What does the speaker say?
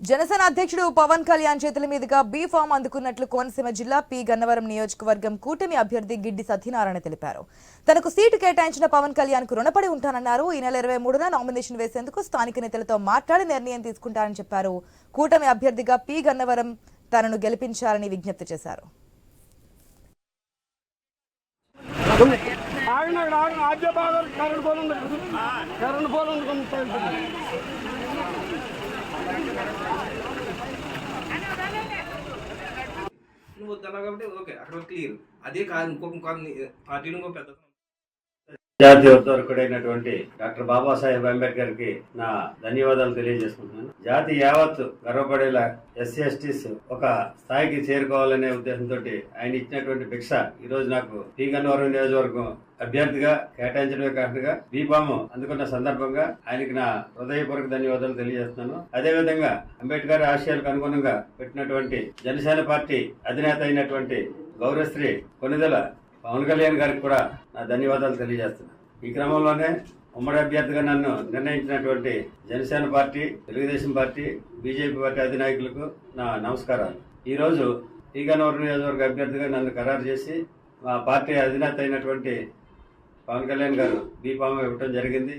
జనసేన అధ్యక్షుడు పవన్ కళ్యాణ్ చేతుల మీదుగా బీ ఫామ్ అందుకున్నట్లు కోనసీమ జిల్లా పి. గన్నవరం నియోజకవర్గం కూటమి అభ్యర్థి గిడ్డి సత్యనారాయణ తెలిపారు. తనకు సీటు కేటాయించిన పవన్ కళ్యాణ్కు రుణపడి ఉంటానన్నారు. ఈ నెల ఇరవై మూడున నామినేషన్ వేసేందుకు స్థానిక నేతలతో మాట్లాడి నిర్ణయం తీసుకుంటారని చెప్పారు. కూటమి అభ్యర్థిగా పి. గన్నవరం తనను గెలిపించాలని విజ్ఞప్తి చేశారు. కరెంట్ నువ్వు వద్దన్నావు కాబట్టి ఓకే అక్కడ క్లియర్ అదే కాదు ఇంకొక ఇంకొక పార్టీలు ఇంకో పెద్ద జాతీయ ఉత్తరకుడైనటువంటి డాక్టర్ బాబాసాహెబ్ అంబేద్కర్కి నా ధన్యవాదాలు తెలియజేసుకుంటున్నాను. జాతి యావత్ గర్వపడేలా ఎస్సీ ఎస్టీస్ ఒక స్థాయికి చేరుకోవాలనే ఉద్దేశంతో ఆయన ఇచ్చినటువంటి భిక్ష ఈ రోజు నాకు టీ గన్నవరం నియోజకవర్గం అభ్యర్థిగా కేటాయించడమే కాకుండా దీపాము అందుకున్న సందర్భంగా ఆయనకి నా హృదయపూర్వక ధన్యవాదాలు తెలియజేస్తున్నాను. అదేవిధంగా అంబేద్కర్ ఆశయాలకు అనుగుణంగా పెట్టినటువంటి జనసేన పార్టీ అధినేత అయినటువంటి గౌరవశ్రీ కొనిదెల పవన్ కళ్యాణ్ గారికి కూడా నా ధన్యవాదాలు తెలియజేస్తున్నాను ఈ క్రమంలోనే ఉమ్మడి అభ్యర్థిగా నన్ను నిర్ణయించినటువంటి Janasena party Telugu Desam party BJP party అధినాయకులకు నా నమస్కారాలు. ఈరోజు ఈగనూరు నియోజకవర్గ అభ్యర్థిగా నన్ను ఖరారు చేసి మా పార్టీ అధినేత అయినటువంటి పవన్ కళ్యాణ్ గారు బీఫామ్ ఇవ్వటం జరిగింది.